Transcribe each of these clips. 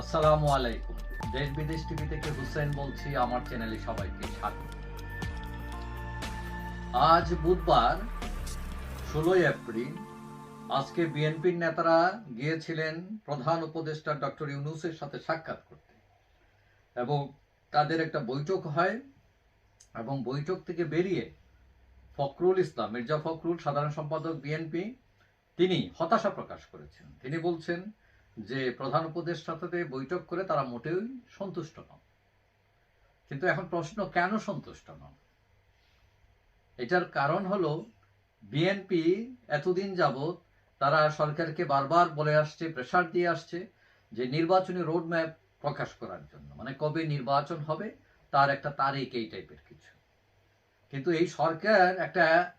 আসসালামু আলাইকুম। দেশ বিদেশ টিভি থেকে হুসেন বলছি, আমার চ্যানেলে সবাইকে স্বাগত। আজ বুধবার, ষোলোই এপ্রিল, আজকে বিএনপির নেতারা গিয়েছিলেন প্রধান উপদেষ্টা ডক্টর ইউনুসের সাথে সাক্ষাৎ করতে। এবং তাদের একটা বৈঠক হয় এবং বৈঠক থেকে বেরিয়ে ফখরুল ইসলাম, মির্জা ফখরুল, সাধারণ সম্পাদক বিএনপি, তিনি হতাশা প্রকাশ করেছেন। তিনি বলছেন যে প্রধান উপদেষ্টার সাথে বৈঠক করে তারা মোটেই সন্তুষ্ট নন। কিন্তু এখন প্রশ্ন, কেন সন্তুষ্ট নন? এটার কারণ হলো বিএনপি এতদিন যাবৎ তারা সরকারকে বারবার বলে আসছে প্রেশার দিয়ে আসছে যে নির্বাচনী রোড ম্যাপ প্রকাশ করার জন্য। মানে কবে নির্বাচন হবে, তার একটা তারিখ এই টাইপের কিছু। কিন্তু এই সরকার একটা,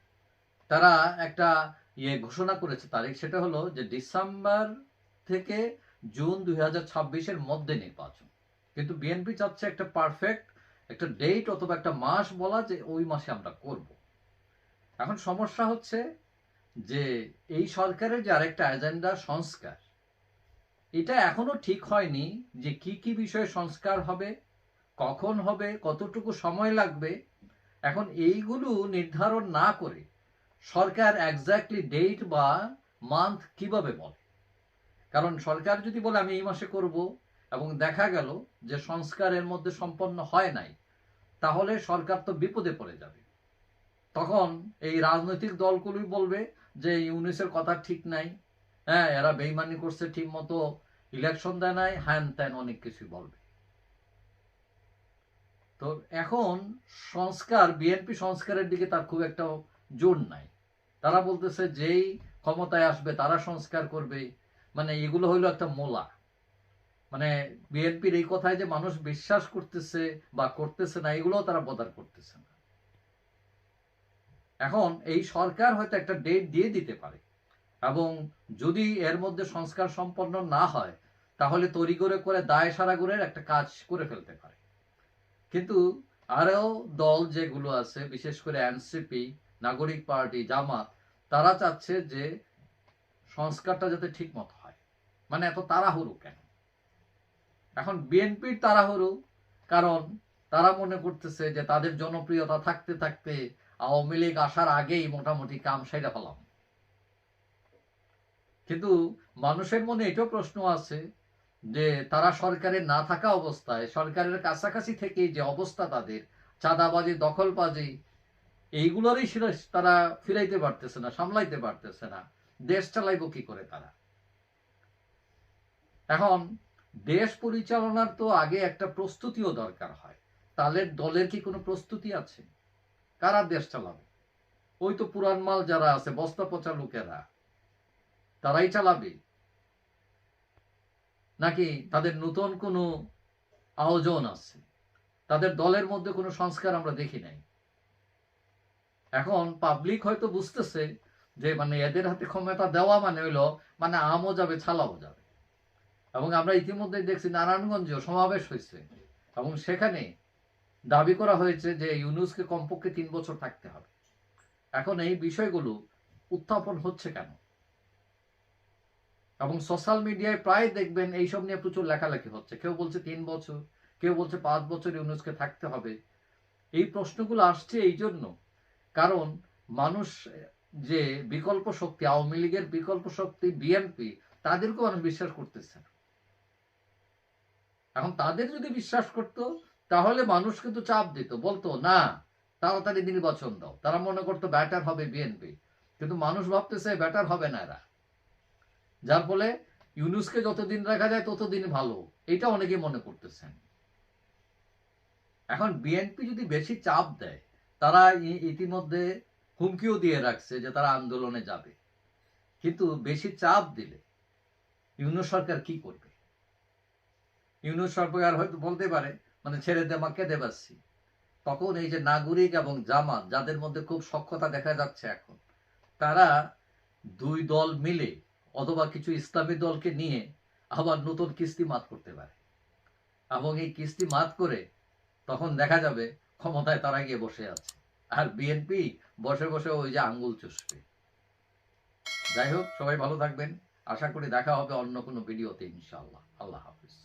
তারা একটা ইয়ে ঘোষণা করেছে তারিখ, সেটা হলো যে ডিসেম্বর থেকে জুন দুই হাজার মধ্যে নির্বাচন। কিন্তু বিএনপি চাচ্ছে একটা পারফেক্ট একটা ডেট অথবা একটা মাস বলা যে ওই মাসে আমরা করব। এখন সমস্যা হচ্ছে যে এই সরকারের যে আরেকটা এজেন্ডা সংস্কার, এটা এখনও ঠিক হয়নি যে কি কি বিষয়ে সংস্কার হবে, কখন হবে, কতটুকু সময় লাগবে। এখন এইগুলো নির্ধারণ না করে সরকার এক্স্যাক্টলি ডেট বা মান্থ কীভাবে বলে? কারণ সরকার যদি বলে, আমি এই মাসে করব এবং দেখা গেল যে সংস্কারের মধ্যে সম্পন্ন হয় নাই, তাহলে সরকার তো বিপদে পড়ে যাবে। তখন এই রাজনৈতিক দলগুলোই বলবে যে ইউনিসের কথা ঠিক নাই। হ্যাঁ এরা বেইমানি করছে ঠিক মতো ইলেকশন দেয় নাই, হ্যান ত্যান অনেক কিছুই বলবে। তো এখন সংস্কার, বিএনপি সংস্কারের দিকে তার খুব একটা জোর নাই। তারা বলতেছে, যেই ক্ষমতায় আসবে, তারা সংস্কার করবে। মানে এগুলো হইল একটা মোলা। মানে বিএনপির এই কথায় যে মানুষ বিশ্বাস করতেছে বা করতেছে না এগুলো তারা বদার করতেছে না। এখন এই সরকার হয়তো একটা ডেট দিয়ে দিতে পারে এবং যদি এর মধ্যে সংস্কার সম্পন্ন না হয়, তাহলে তৈরি করে করে দায় সারা সারাগুরের একটা কাজ করে ফেলতে পারে। কিন্তু আরও দল যেগুলো আছে, বিশেষ করে এনসিপি, নাগরিক পার্টি, জামাত, তারা চাচ্ছে যে সংস্কারটা যাতে ঠিক মতো হয়। মানে এত তাড়াহুড়ো কেন? এখন বিএনপির তাড়াহুড়ো, কারণ তারা মনে করতেছে যে তাদের জনপ্রিয়তা থাকতে থাকতে আওয়ামী লীগ আসার আগেই মোটামুটি কাম সেরে ফেলাম। কিন্তু মানুষের মনে এটাও প্রশ্ন আছে যে তারা সরকারের না থাকা অবস্থায়, সরকারের কাছাকাছি থেকে যে অবস্থা তাদের, চাঁদাবাজি, দখলবাজি, এইগুলোরই তারা ফিরাইতে পারতেছে না, সামলাইতে পারতেছে না। দেশ চালাইব কি করে তারা? এখন দেশ পরিচালনার তো আগে একটা প্রস্তুতিও দরকার হয়। তাদের দলের কি কোনো প্রস্তুতি আছে? কারা দেশ চালাবে? ওই তো পুরান মাল যারা আছে, বস্তা পচা লোকেরা, তারাই চালাবে? নাকি তাদের নতুন কোনো আয়োজন আছে? তাদের দলের মধ্যে কোনো সংস্কার আমরা দেখি নাই। এখন পাবলিক হয়তো বুঝতেছে যে মানে এদের হাতে ক্ষমতা দেওয়া মানে হইল মানে আমও যাবে, ছালাও যাবে। এবং আমরা ইতিমধ্যে দেখছি নারায়ণগঞ্জেও সমাবেশ হয়েছে এবং সেখানে দাবি করা হয়েছে যে ইউনুসকে কমপক্ষে তিন বছর থাকতে হবে। এখন এই বিষয়গুলো উত্থাপন হচ্ছে কেন? এবং সোশ্যাল মিডিয়ায় প্রায় দেখবেন এইসব নিয়ে প্রচুর লেখালেখি হচ্ছে। কেউ বলছে তিন বছর, কেউ বলছে পাঁচ বছর ইউনুসকে থাকতে হবে। এই প্রশ্নগুলো আসছে এই জন্য। কারণ মানুষ যে বিকল্প শক্তি, আওয়ামী লীগের বিকল্প শক্তি, বিএনপি, তাদেরকেও মানুষ বিশ্বাস করতেছে না। এখন তাদের যদি বিশ্বাস করত, তাহলে মানুষ কিন্তু চাপ দিত, বলতো, না, তাড়াতাড়ি নির্বাচন দাও। তারা মনে করতো ব্যাটার হবে বিএনপি কিন্তু মানুষ ভাবতেছে ব্যাটার হবে না এরা। যার ফলে ইউনুসকে যতদিন রাখা যায়, ততদিন ভালো। এটা অনেকে মনে করতেছেন। এখন বিএনপি যদি বেশি চাপ দেয়, তারা ইতিমধ্যে হুমকিও দিয়ে রাখছে যে তারা আন্দোলনে যাবে। কিন্তু বেশি চাপ দিলে ইউনুস সরকার কি করবে? ইউনুস সরকার হয়তো বলতে পারে মানে ছেড়ে দে কেঁদে পাচ্ছি তখন এই যে নাগরিক এবং জামাত, যাদের মধ্যে খুব সক্ষতা দেখা যাচ্ছে এখন, তারা দুই দল মিলে অথবা কিছু ইসলামী দলকে নিয়ে আবার নতুন কিস্তি মাত করতে পারে। এবং এই কিস্তি মাত করে তখন দেখা যাবে ক্ষমতায় তারা গিয়ে বসে আছে। আর বিএনপি বসে বসে ওই যে আঙ্গুল চুষবে। যাই হোক, সবাই ভালো থাকবেন। আশা করি দেখা হবে অন্য কোনো ভিডিওতে, ইনশাআল্লাহ। আল্লাহ হাফিজ।